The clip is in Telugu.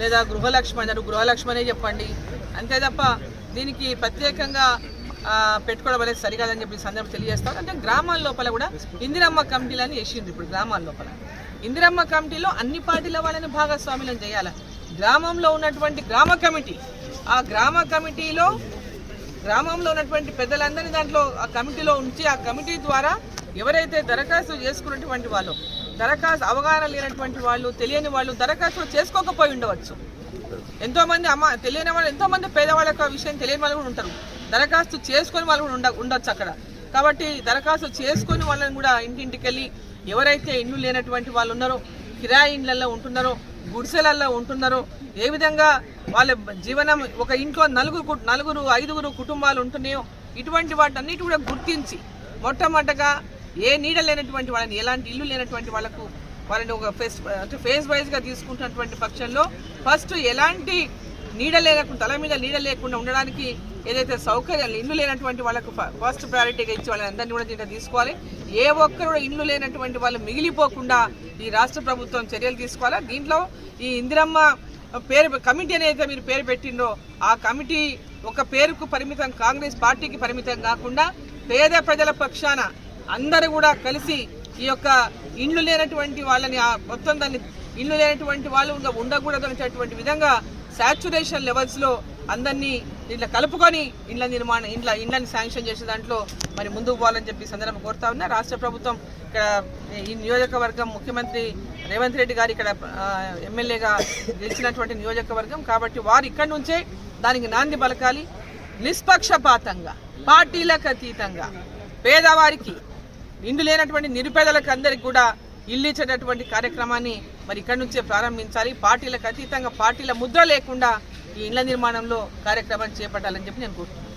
లేదా గృహలక్ష్మి అన్నారు గృహలక్ష్మి అనే చెప్పండి. అంతే తప్ప దీనికి ప్రత్యేకంగా పెట్టుకోవడం అనేది సరికాదని చెప్పి సందర్భం తెలియజేస్తాం అంటే గ్రామాల లోపల కూడా ఇందిరమ్మ కమిటీలని వేసింది ఇప్పుడు గ్రామాల లోపల. ఇందిరమ్మ కమిటీలో అన్ని పార్టీల వాళ్ళని భాగస్వామ్యం చేయాలి. గ్రామంలో ఉన్నటువంటి గ్రామ కమిటీ ఆ గ్రామ కమిటీలో గ్రామంలో ఉన్నటువంటి పెద్దలందరినీ దాంట్లో ఆ కమిటీలో ఉంచి ఆ కమిటీ ద్వారా ఎవరైతే దరఖాస్తు చేసుకున్నటువంటి వాళ్ళు దరఖాస్తు అవగాహన లేనటువంటి వాళ్ళు తెలియని వాళ్ళు దరఖాస్తు చేసుకోకపోయి ఉండవచ్చు. ఎంతోమంది అమ్మ తెలియని వాళ్ళు ఎంతోమంది పేదవాళ్ళకి ఆ విషయం తెలియని వాళ్ళు కూడా ఉంటారు. దరఖాస్తు చేసుకొని వాళ్ళు కూడా ఉండ ఉండొచ్చు అక్కడ. కాబట్టి దరఖాస్తు చేసుకొని వాళ్ళని కూడా ఇంటింటికి వెళ్ళి ఎవరైతే ఇండ్లు లేనటువంటి వాళ్ళు ఉన్నారో కిరాయి ఇండ్లలో ఉంటున్నారో గుడిసెలల్లో ఉంటున్నారో ఏ విధంగా వాళ్ళ జీవనం ఒక ఇంట్లో నలుగురు కు- నలుగురు ఐదుగురు కుటుంబాలు ఉంటున్నాయో ఇటువంటి వాటన్నిటి కూడా గుర్తించి మొట్టమొదటగా ఏ నీడ లేనటువంటి వాళ్ళని ఎలాంటి ఇల్లు లేనటువంటి వాళ్ళకు వాళ్ళని ఒక ఫేస్ అంటే ఫేస్ వైజ్గా తీసుకుంటున్నటువంటి పక్షంలో ఫస్ట్ ఎలాంటి నీడ లేకుండా తల మీద నీడ లేకుండా ఉండడానికి ఏదైతే సౌకర్యాలు ఇల్లు లేనటువంటి వాళ్ళకు ఫ- ఫస్ట్ ప్రయారిటీగా ఇచ్చి వాళ్ళని అందరినీ కూడా దీంట్లో తీసుకోవాలి. ఏ ఒక్కరు కూడా ఇల్లు లేనటువంటి వాళ్ళు మిగిలిపోకుండా ఈ రాష్ట్ర ప్రభుత్వం చర్యలు తీసుకోవాలి? దీంట్లో ఈ ఇందిరమ్మ పేరు కమిటీ అనేది మీరు పేరు పెట్టిండ్రో ఆ కమిటీ ఒక పేరుకు పరిమితం కాంగ్రెస్ పార్టీకి పరిమితం కాకుండా పేద ప్రజల పక్షాన అందరూ కూడా కలిసి ఈ యొక్క ఇండ్లు లేనటువంటి వాళ్ళని మొత్తం దాన్ని ఇల్లు లేనటువంటి వాళ్ళు ఇంకా ఉండకూడదు అనేటటువంటి విధంగా సాచురేషన్ లెవెల్స్లో అందరినీ ఇట్లా కలుపుకొని ఇండ్ల నిర్మాణం ఇండ్ల ఇండ్లని శాంక్షన్ చేసే దాంట్లో మరి ముందుకు పోవాలని చెప్పి సందర్భం కోరుతా ఉన్నా. రాష్ట్ర ప్రభుత్వం ఇక్కడ ఈ నియోజకవర్గం ముఖ్యమంత్రి రేవంత్ రెడ్డి గారు ఇక్కడ ఎమ్మెల్యేగా గెలిచినటువంటి నియోజకవర్గం కాబట్టి వారు ఇక్కడి నుంచే దానికి నాంది పలకాలి. నిష్పక్షపాతంగా పార్టీలకు అతీతంగా పేదవారికి ఇండు లేనటువంటి నిరుపేదలకు అందరికి కూడా ఇల్లు ఇచ్చేటటువంటి కార్యక్రమాన్ని మరి ఇక్కడి నుంచే ప్రారంభించాలి. పార్టీలకు అతీతంగా పార్టీల ముద్ర లేకుండా ఈ ఇండ్ల నిర్మాణంలో కార్యక్రమాన్ని చేపట్టాలని చెప్పి నేను కోరుతున్నాను